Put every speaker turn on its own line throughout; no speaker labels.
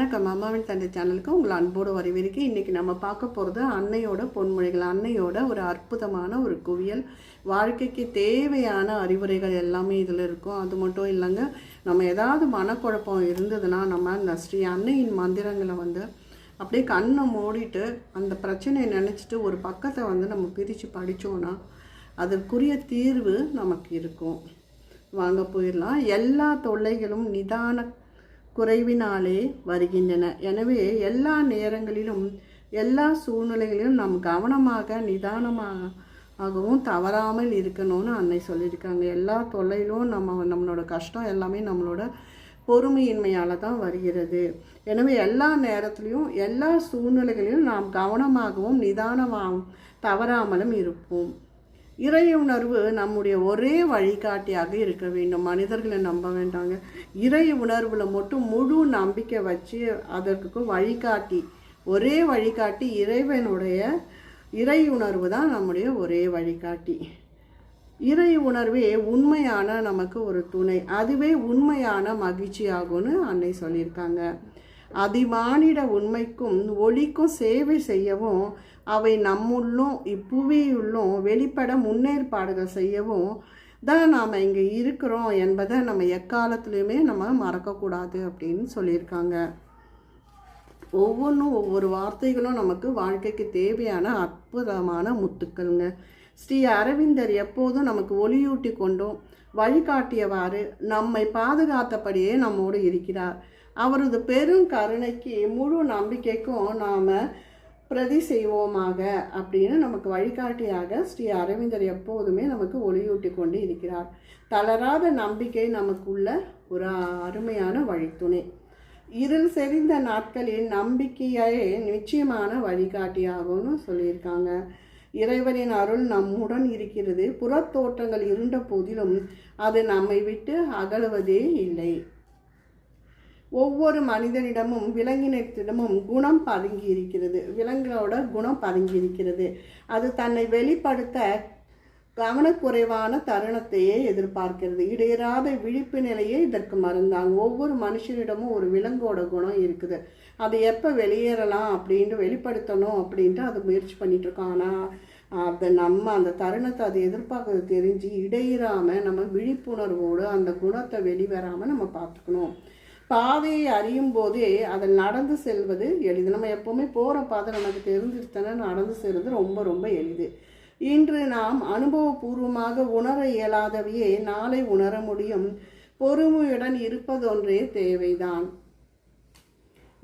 வணக்கம். அம்மாவின் தந்தை சேனலுக்கு உங்களை அன்போடு வரவேற்க இன்றைக்கி நம்ம பார்க்க போகிறது அன்னையோட பொன்மொழிகள் அன்னையோட ஒரு அற்புதமான ஒரு குவியல். வாழ்க்கைக்கு தேவையான அறிவுரைகள் எல்லாமே இதில் இருக்கும். அது மட்டும் இல்லைங்க நம்ம ஏதாவது மனக்குழப்பம் இருந்ததுன்னா நம்ம அந்த ஸ்ரீ அன்னையின் மந்திரங்களை வந்து அப்படியே கண்ணை மூடிட்டு அந்த பிரச்சனையை நினச்சிட்டு ஒரு பக்கத்தை வந்து நம்ம பிரித்து படித்தோன்னா அதற்குரிய தீர்வு நமக்கு இருக்கும். வாங்க போயிடலாம். எல்லா தொல்லைகளும் நிதான குறைவினாலே வருகின்றன. எனவே எல்லா நேரங்களிலும் எல்லா சூழ்நிலைகளிலும் நாம் கவனமாக நிதானமாகவும் தவறாமல் இருக்கணும்னு அன்னை சொல்லியிருக்காங்க. எல்லா தொல்லையிலும் நம்ம நம்மளோட கஷ்டம் எல்லாமே நம்மளோட பொறுமையின்மையால் தான் வருகிறது. எனவே எல்லா நேரத்துலையும் எல்லா சூழ்நிலைகளிலும் நாம் கவனமாகவும் நிதானமாகவும் தவறாமலும் இருப்போம். இறை உணர்வு நம்முடைய ஒரே வழிகாட்டியாக இருக்க வேண்டும். மனிதர்களை நம்ப வேண்டாங்க. இறை உணர்வில் மட்டும் முழு நம்பிக்கை வச்சு அதற்கு வழிகாட்டி ஒரே வழிகாட்டி இறைவனுடைய இறை உணர்வு தான் நம்முடைய ஒரே வழிகாட்டி. இறை உணர்வே உண்மையான நமக்கு ஒரு துணை. அதுவே உண்மையான மகிழ்ச்சியாகும்னு அன்னை சொல்லியிருக்காங்க. அதிமானிட உண்மைக்கும் ஒளிக்கும் சேவை செய்யவும் அவை நம்முள்ளும் இப்புவியுள்ளும் வெளிப்பட முன்னேற்பாடுகள் செய்யவும் தான் நாம் இங்கே இருக்கிறோம் என்பதை நம்ம எக்காலத்துலேயுமே நம்ம மறக்கக்கூடாது அப்படின்னு சொல்லியிருக்காங்க. ஒவ்வொன்றும் ஒவ்வொரு வார்த்தைகளும் நமக்கு வாழ்க்கைக்கு தேவையான அற்புதமான முத்துக்கள்ங்க. ஸ்ரீ அரவிந்தர் எப்போதும் நமக்கு ஒளியூட்டி கொண்டும் வழிகாட்டியவாறு நம்மை பாதுகாத்தபடியே நம்மோடு இருக்கிறார். அவரது பெரும் கருணைக்கு முழு நம்பிக்கைக்கும் நாம் பிரதி செய்வோமாக அப்படின்னு நமக்கு வழிகாட்டியாக ஸ்ரீ அரவிந்தர் எப்போதுமே நமக்கு ஒளியூட்டி கொண்டு இருக்கிறார். தளராத நம்பிக்கை நமக்குள்ள ஒரு அருமையான வழித்துணை. இருள் செறிந்த நாட்களில் நம்பிக்கையே நிச்சயமான வழிகாட்டியாகும்னு சொல்லியிருக்காங்க. இறைவனின் அருள் நம்முடன் இருக்கிறது. புறத்தோற்றங்கள் இருண்ட போதிலும் அது நம்மை விட்டு அகலுவதே இல்லை. ஒவ்வொரு மனிதனிடமும் விலங்கினத்திடமும் குணம் பதுங்கி இருக்கிறது விலங்குகளோட குணம் பதுங்கி இருக்கிறது அது தன்னை வெளிப்படுத்த கவனக்குறைவான தருணத்தையே எதிர்பார்க்கிறது. இடையராத விழிப்பு நிலையே இதற்கு மருந்தாங்க ஒவ்வொரு மனுஷனிடமும் ஒரு விலங்கோட குணம் இருக்குது. அது எப்போ வெளியேறலாம் அப்படின்ட்டு வெளிப்படுத்தணும் அப்படின்ட்டு அது முயற்சி பண்ணிட்டு இருக்கோம் ஆனால் அதை நம்ம அந்த தருணத்தை அதை எதிர்பார்க்கறது தெரிஞ்சு இடையிறாமல் நம்ம விழிப்புணர்வோடு அந்த குணத்தை வெளிவராமல் நம்ம பார்த்துக்கணும். பாதையை அறியும் போதே அதில் நடந்து செல்வது எளிது. நம்ம எப்போவுமே போகிற பாதை நமக்கு தெரிஞ்சிருத்தன நடந்து செல்வது ரொம்ப ரொம்ப எளிது. இன்று நாம் அனுபவபூர்வமாக உணர இயலாதவையே நாளை உணர முடியும். பொறுமையுடன் இருப்பதொன்றே தேவைதான்.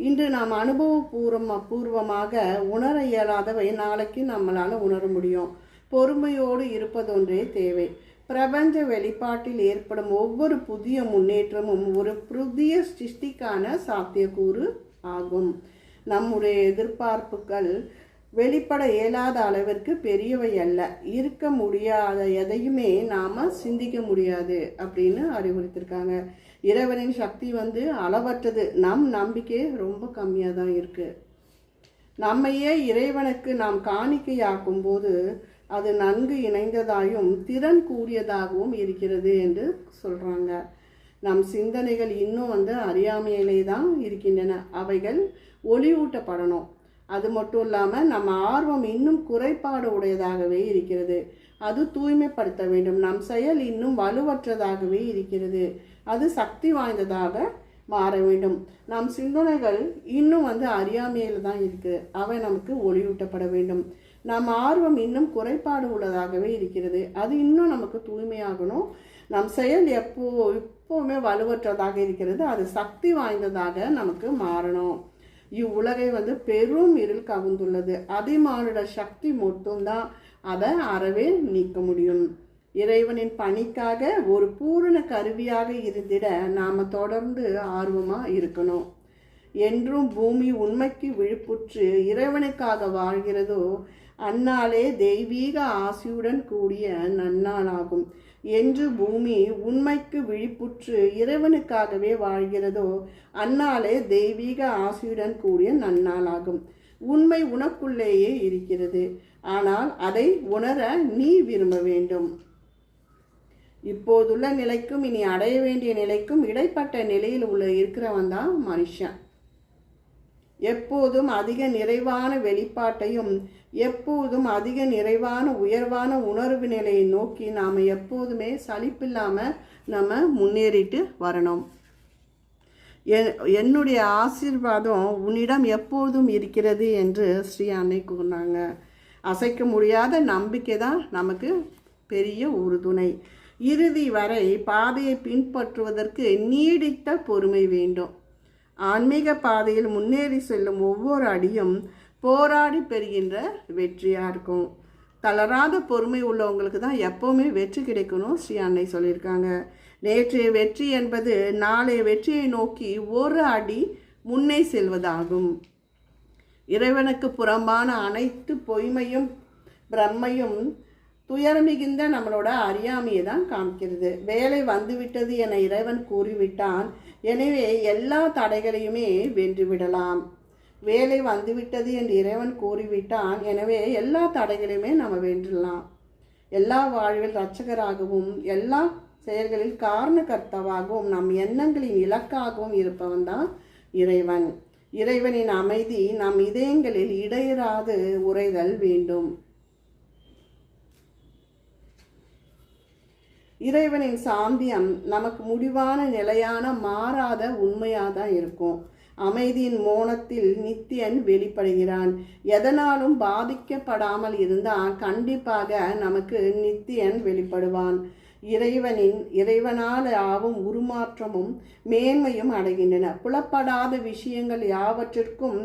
இன்று நாம் அனுபவபூர்வம் பூர்வமாக உணர இயலாதவை நாளைக்கு நம்மளால் உணர முடியும். பொறுமையோடு இருப்பதொன்றே தேவை. பிரபஞ்ச வெளிப்பாட்டில் ஏற்படும் ஒவ்வொரு புதிய முன்னேற்றமும் ஒரு புதிய சிருஷ்டிக்கான சாத்தியக்கூறு ஆகும். நம்முடைய எதிர்பார்ப்புகள் வெளிப்பட இயலாத அளவிற்கு பெரியவை அல்ல. இருக்க முடியாத எதையுமே நாம் சிந்திக்க முடியாது அப்படின்னு அறிவுறுத்திருக்காங்க. இறைவனின் சக்தி வந்து அளவற்றது. நம் நம்பிக்கை ரொம்ப கம்மியாக தான் இருக்குது நம்மையே இறைவனுக்கு நாம் காணிக்கையாக்கும் போது அது நன்கு இணைந்ததாயும் திறன் கூடியதாகவும் இருக்கிறது என்று சொல்கிறாங்க நம் சிந்தனைகள் இன்னும் வந்து அறியாமையிலே தான் இருக்கின்றன. அவைகள் ஒளியூட்டப்படணும். அது மட்டும் இல்லாமல் நம்ம ஆர்வம் இன்னும் குறைபாடு உடையதாகவே இருக்கிறது. அது தூய்மைப்படுத்த வேண்டும். நம் செயல் இன்னும் வலுவற்றதாகவே இருக்கிறது. அது சக்தி வாய்ந்ததாக மாற வேண்டும். நம் சிந்தனைகள் இன்னும் வந்து அறியாமையில் தான் இருக்குது அவை நமக்கு ஒளியூட்டப்பட வேண்டும். நம் ஆர்வம் இன்னும் குறைபாடு உள்ளதாகவே இருக்கிறது. அது இன்னும் நமக்கு தூய்மையாகணும். நம் செயல் எப்போ எப்போவுமே வலுவற்றதாக இருக்கிறது. அது சக்தி வாய்ந்ததாக நமக்கு மாறணும். இவ்வுலகை வந்து பெரும் இருள் கவுந்துள்ளது. அதிமானுட சக்தி மட்டும்தான் அதை அறவே நீக்க முடியும். இறைவனின் பணிக்காக ஒரு பூரண கருவியாக இருந்திட நாம் தொடர்ந்து ஆர்வமாக இருக்கணும். என்றும் பூமி உண்மைக்கு விழுப்புற்று இறைவனுக்காக வாழ்கிறதோ அந்நாளே தெய்வீக ஆசியுடன் கூடிய நன்னாளாகும். என்று பூமி உண்மைக்கு விழிப்புற்று இறைவனுக்காகவே வாழ்கிறதோ அந்நாளே தெய்வீக ஆசியுடன் கூடிய நன்னாளாகும். உண்மை உனக்குள்ளேயே இருக்கிறது. ஆனால் அதை உணர நீ விரும்ப வேண்டும். இப்போதுள்ள நிலைக்கும் இனி அடைய வேண்டிய நிலைக்கும் இடைப்பட்ட நிலையில் உள்ள இருக்கிறவன் தான் மனுஷன். எப்போதும் அதிக நிறைவான வெளிப்பாட்டையும் எப்போதும் அதிக நிறைவான உயர்வான உணர்வு நிலையை நோக்கி நாம் எப்போதுமே சலிப்பில்லாமல் நம்ம முன்னேறிட்டு வரணும். என்னுடைய ஆசீர்வாதம் உன்னிடம் எப்போதும் இருக்கிறது என்று ஸ்ரீ அன்னை கூறினாங்க. அசைக்க முடியாத நம்பிக்கை தான் நமக்கு பெரிய உறுதுணை. இறுதி வரை பாதையை பின்பற்றுவதற்கு நீடித்த பொறுமை வேண்டும். ஆன்மீக பாதையில் முன்னேறி செல்லும் ஒவ்வொரு அடியும் போராடி பெறுகின்ற வெற்றியாக இருக்கும். தளராத பொறுமை உள்ளவங்களுக்கு தான் எப்போவுமே வெற்றி கிடைக்கணும் ஸ்ரீ அன்னை சொல்லியிருக்காங்க. நேற்றைய வெற்றி என்பது நாளைய வெற்றியை நோக்கி ஒரு அடி முன்னே செல்வதாகும். இறைவனுக்கு புறம்பான அனைத்து பொய்மையும் பிரம்மையும் துயரமிகுந்த நம்மளோட அறியாமையை தான் காமிக்கிறது. வேலை வந்துவிட்டது என இறைவன் கூறிவிட்டான். எனவே எல்லா தடைகளையுமே வென்றுவிடலாம். வேலை வந்துவிட்டது என்று இறைவன் கூறிவிட்டான். எனவே எல்லா தடைகளையுமே நம்ம வென்றலாம். எல்லா வாழ்வில் இரட்சகராகவும் எல்லா செயல்களில் காரணகர்த்தவாகவும் நம் எண்ணங்களின் இலக்காகவும் இருப்பவன் தான் இறைவன். இறைவனின் அமைதி நம் இதயங்களில் இடையராது உரைதல் வேண்டும். இறைவனின் சாந்தியம் நமக்கு முடிவான நிலையான மாறாத உண்மையாக தான் இருக்கும். அமைதியின் மோனத்தில் நித்தியன் வெளிப்படுகிறான். எதனாலும் பாதிக்கப்படாமல் இருந்தால் கண்டிப்பாக நமக்கு நித்தியன் வெளிப்படுவான். இறைவனின் இறைவனால் ஆகும் உருமாற்றமும் மேன்மையும் அடைகின்றன. புலப்படாத விஷயங்கள் யாவற்றிற்கும்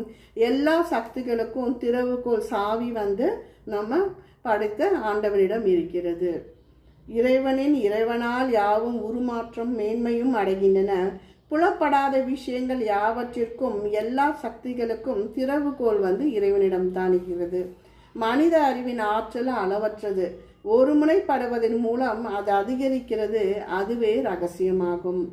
எல்லா சக்திகளுக்கும் திறவுகோல் சாவி வந்து நம்ம படைத்த ஆண்டவனிடம் இருக்கிறது. இறைவனின் இறைவனால் யாவும் உருமாற்றம் மேன்மையும் அடைகின்றன. புலப்படாத விஷயங்கள் யாவற்றிற்கும் எல்லா சக்திகளுக்கும் திறவுகோல் வந்து இறைவனிடம் தானிக்கிறது மனித அறிவின் ஆற்றல் அளவற்றது. ஒரு முனைப்படுவதன் மூலம் அது அதிகரிக்கிறது. அதுவே ரகசியமாகும்.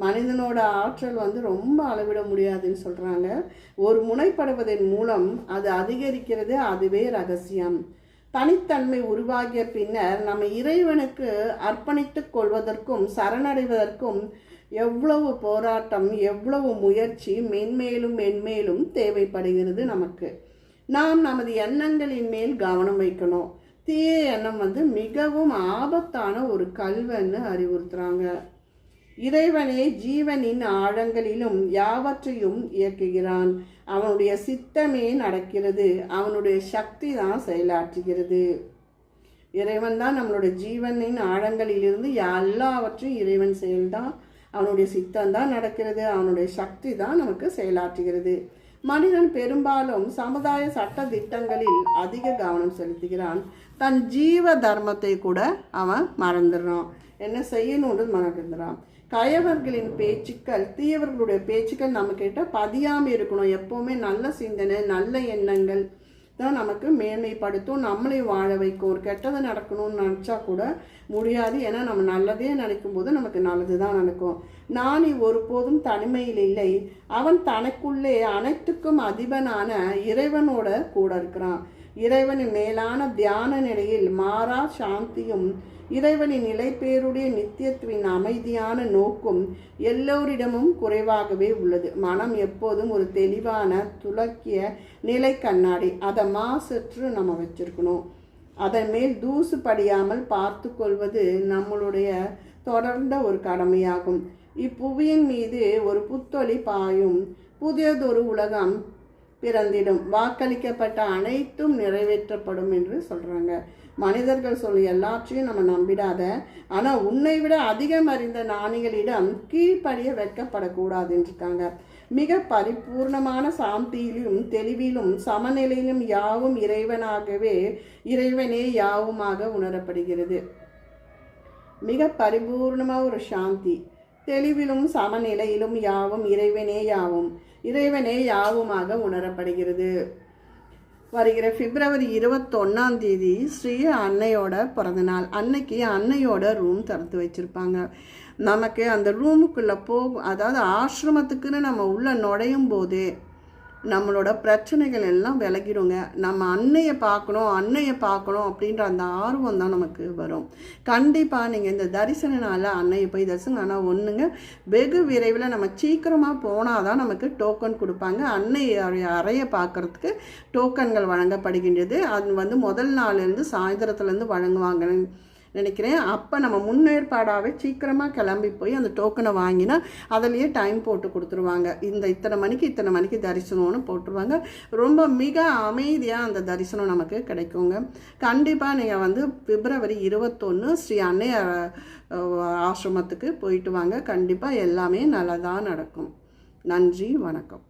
மனிதனோட ஆற்றல் வந்து ரொம்ப அளவிட முடியாதுன்னு சொல்கிறாங்க ஒரு முனைப்படுவதன் மூலம் அது அதிகரிக்கிறது. அதுவே ரகசியம். தனித்தன்மை உருவாகிய பின்னர் நம்ம இறைவனுக்கு அர்ப்பணித்துக் கொள்வதற்கும் சரணடைவதற்கும் எவ்வளவு போராட்டம் எவ்வளவு முயற்சி மென்மேலும் மென்மேலும் தேவைப்படுகிறது நமக்கு. நாம் நமது எண்ணங்களின் மேல் கவனம் வைக்கணும். தீய எண்ணம் வந்து மிகவும் ஆபத்தான ஒரு கல்வன்னு அறிவுறுத்துறாங்க. இறைவனே ஜீவனின் ஆழங்களிலும் யாவற்றையும் இயக்குகிறான். அவனுடைய சித்தமே நடக்கிறது. அவனுடைய சக்தி தான் செயலாற்றுகிறது. இறைவன் தான் நம்மளுடைய ஜீவனின் ஆழங்களிலிருந்து எல்லாவற்றையும் இறைவன் செயல்தான். அவனுடைய சித்தம் தான் நடக்கிறது. அவனுடைய சக்தி தான் நமக்கு செயலாற்றுகிறது. மனிதன் பெரும்பாலும் சமுதாய சட்ட திட்டங்களில் அதிக கவனம் செலுத்துகிறான். தன் ஜீவ தர்மத்தை கூட அவன் மறந்துடுறான். என்ன செய்யணும்னு மறந்துடுறான் கயவர்களின் பேச்சுக்கள் தீயவர்களுடைய பேச்சுக்கள் நம்ம கிட்ட பதியாமல் இருக்கணும். எப்போவுமே நல்ல சிந்தனை நல்ல எண்ணங்கள் தான் நமக்கு மேன்மைப்படுத்தும். நம்மளை வாழ வைக்கும். ஒரு கெட்டது நடக்கணும்னு நினச்சா கூட முடியாது. ஏன்னா நம்ம நல்லதே நினைக்கும் போது நமக்கு நல்லது தான் நடக்கும். நானி ஒருபோதும் தனிமையில் இல்லை. அவன் தனக்குள்ளே அனைத்துக்கும் அதிபனான இறைவனோட கூட இருக்கிறான். இறைவனின் மேலான தியான நிலையில் மாறா சாந்தியும் இறைவனின் நிலைப்பேருடைய நித்தியத்துவின் அமைதியான நோக்கும் எல்லோரிடமும் குறைவாகவே உள்ளது. மனம் எப்போதும் ஒரு தெளிவான துலக்கிய நிலை கண்ணாடி அதை மாசற்று நம்ம வச்சிருக்கணும். அதன் மேல் தூசு படியாமல் பார்த்து கொள்வது நம்மளுடைய தொடர்ந்த ஒரு கடமையாகும். இப்புவியின் மீது ஒரு புத்தொளி பாயும் புதியதொரு உலகம் பிறந்திடும். வாக்களிக்கப்பட்ட அனைத்தும் நிறைவேற்றப்படும் என்று சொல்கிறாங்க மனிதர்கள் சொல்லி எல்லாற்றையும் நம்ம நம்பிடாத ஆனால் உன்னை விட அதிகம் அறிந்த ஞானிகளிடம் கீழ்ப்படிய வைக்கப்படக்கூடாதுன்னு இருக்காங்க. மிக பரிபூர்ணமான சாந்தியிலும் தெளிவிலும் சமநிலையிலும் யாவும் இறைவனாகவே இறைவனே யாவுமாக உணரப்படுகிறது. மிக பரிபூர்ணமாக ஒரு சாந்தி. தெளிவிலும் சமநிலையிலும் யாவும் இறைவனே யாவும் இறைவனே யாவுமாக உணரப்படுகிறது. வருகிற பிப்ரவரி இருபத்தொன்னாம் தேதி ஸ்ரீ அன்னையோட பிறந்தநாள். அன்னைக்கு அன்னையோட ரூம் திறந்து வச்சுருப்பாங்க. நமக்கு அந்த ரூமுக்குள்ளே போகும் அதாவது ஆசிரமத்துக்குன்னு நம்ம உள்ளே நுழையும் போதே நம்மளோட பிரச்சனைகள் எல்லாம் விலகிடுங்க. நம்ம அன்னையை பார்க்கணும் அன்னையை பார்க்கணும் அப்படின்ற அந்த ஆர்வம் தான் நமக்கு வரும். கண்டிப்பாக நீங்கள் இந்த தரிசன நாளில் அன்னையை போய் தரிசனம் ஆனால் ஒன்றுங்க வெகு விரைவில் நம்ம சீக்கிரமாக போனால் தான் நமக்கு டோக்கன் கொடுப்பாங்க. அன்னை அறையை பார்க்குறதுக்கு டோக்கன்கள் வழங்கப்படுகின்றது. அது வந்து முதல் நாள்லேருந்து சாயந்தரத்துலேருந்து வழங்குவாங்க. நினைக்கிறேன். அப்போ நம்ம முன்னேற்பாடாகவே சீக்கிரமாக கிளம்பி போய் அந்த டோக்கனை வாங்கினா அதிலேயே டைம் போட்டு கொடுத்துருவாங்க. இந்த இத்தனை மணிக்கு இத்தனை மணிக்கு தரிசனம்னு போட்டுருவாங்க. ரொம்ப மிக அமைதியாக அந்த தரிசனம் நமக்கு கிடைக்குங்க. கண்டிப்பாக நீங்கள் வந்து பிப்ரவரி இருபத்தொன்று ஸ்ரீ அன்னை ஆசிரமத்துக்கு போயிட்டு வாங்க. கண்டிப்பாக எல்லாமே நல்லதாக நடக்கும். நன்றி வணக்கம்.